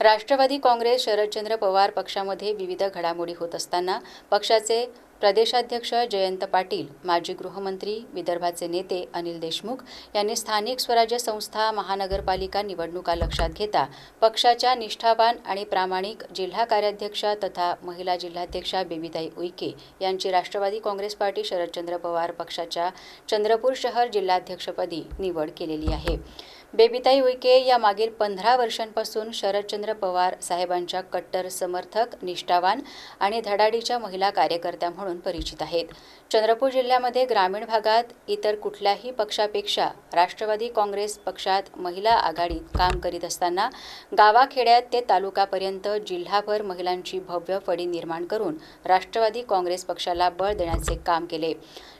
राष्ट्रवादी काँग्रेस शरदचंद्र पवार पक्षामध्ये विविध घडामोडी होत असताना पक्षाचे प्रदेशाध्यक्ष जयंत पाटील माजी गृहमंत्री विदर्भाचे नेते अनिल देशमुख यांनी स्थानिक स्वराज्य संस्था महानगरपालिका निवडणुका लक्षात घेता पक्षाच्या निष्ठावान आणि प्रामाणिक जिल्हा कार्याध्यक्षा तथा महिला जिल्हाध्यक्षा बेबीताई उईके यांची राष्ट्रवादी काँग्रेस पार्टी शरदचंद्र पवार पक्षाच्या चंद्रपूर शहर जिल्हाध्यक्षपदी निवड केलेली आहे. बेबीताई उईके या मागील पंधरा वर्षांपासून शरदचंद्र पवार साहेबांच्या कट्टर समर्थक निष्ठावान आणि धडाडीच्या महिला कार्यकर्त्या म्हणून परिचित आहेत. चंद्रपूर जिल्ह्यामध्ये ग्रामीण भागात इतर कुठल्याही पक्षापेक्षा राष्ट्रवादी काँग्रेस पक्षात महिला आघाडीत काम करीत असताना गावाखेड्यात ते तालुकापर्यंत जिल्हाभर महिलांची भव्य फडी निर्माण करून राष्ट्रवादी काँग्रेस पक्षाला बळ देण्याचे काम केले.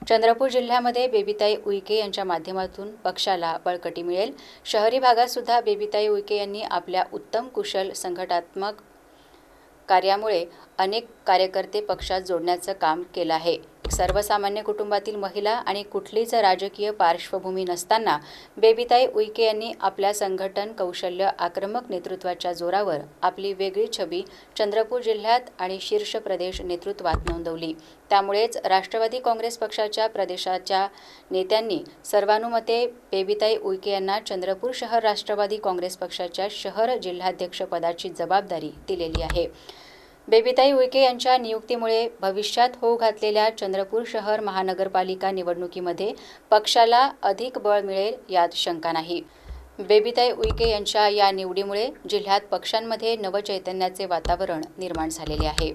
चंद्रपूर जिल्ह्यामध्ये बेबीताई उईके यांच्या माध्यमातून पक्षाला बळकटी मिळेल. शहरी भागात सुद्धा बेबीताई उईके यांनी आपल्या उत्तम कुशल संघटनात्मक कार्यामुळे अनेक कार्यकर्ते पक्षात जोडण्याचं काम केलं आहे. सर्वसामान्य कुटुंबातील महिला आणि कुठलीच राजकीय पार्श्वभूमी नसताना बेबीताई उईके यांनी आपल्या संघटन कौशल्य आक्रमक नेतृत्वाच्या जोरावर आपली वेगळी छबी चंद्रपूर जिल्ह्यात आणि शीर्ष प्रदेश नेतृत्वात नोंदवली. त्यामुळेच राष्ट्रवादी काँग्रेस पक्षाच्या प्रदेशाच्या नेत्यांनी सर्वानुमते बेबीताई उईके यांना चंद्रपूर शहर राष्ट्रवादी काँग्रेस पक्षाच्या शहर जिल्हाध्यक्षपदाची जबाबदारी दिलेली आहे. बेबीताई उईके यांच्या नियुक्तीमुळे भविष्यात होऊ घातलेल्या चंद्रपूर शहर महानगरपालिका निवडणुकीमध्ये पक्षाला अधिक बळ मिळेल यात शंका नाही. बेबीताई उईके यांच्या या निवडीमुळे जिल्ह्यात पक्षांमध्ये नवचैतन्याचे वातावरण निर्माण झालेले आहे.